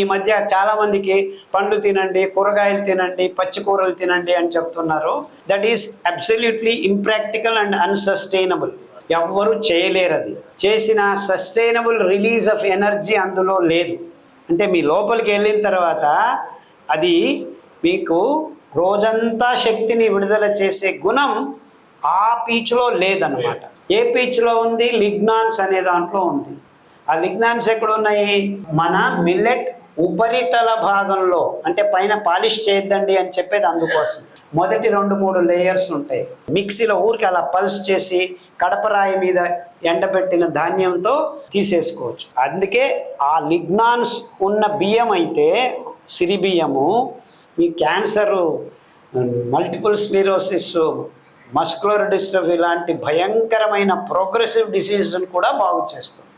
ఈ మధ్య చాలా మందికి పండ్లు తినండి కూరగాయలు తినండి పచ్చి కూరలు తినండి అని చెప్తున్నారు. That is absolutely impractical and unsustainable ఎవ్వరు చేయలేరు అది. చేసిన సస్టైనబుల్ రిలీజ్ ఆఫ్ ఎనర్జీ అందులో లేదు. అంటే మీ లోపలికి వెళ్ళిన తర్వాత అది మీకు రోజంతా శక్తిని విడుదల చేసే గుణం ఆ పీచ్లో లేదనమాట ఏ పీచ్లో ఉంది? లిగ్నాన్స్ అనే దాంట్లో ఉంది. ఆ లిగ్నాన్స్ ఎక్కడ ఉన్నాయి మన మిల్లెట్ ఉపరితల భాగంలో అంటే పైన పాలిష్ చేయొద్దండి అని చెప్పేది అందుకోసం. మొదటి రెండు మూడు లేయర్స్ ఉంటాయి. మిక్సీలో ఊరికి అలా పల్స్ చేసి కడపరాయి మీద ఎండబెట్టిన ధాన్యంతో తీసేసుకోవచ్చు. అందుకే ఆ లిగ్నాన్స్ ఉన్న బియ్యం అయితే సిరి బియ్యము మీ cancer multiple sclerosis muscular dystrophy ఇలాంటి భయంకరమైన ప్రోగ్రెసివ్ డిసీజ్ను కూడా బాగు చేస్తుంది.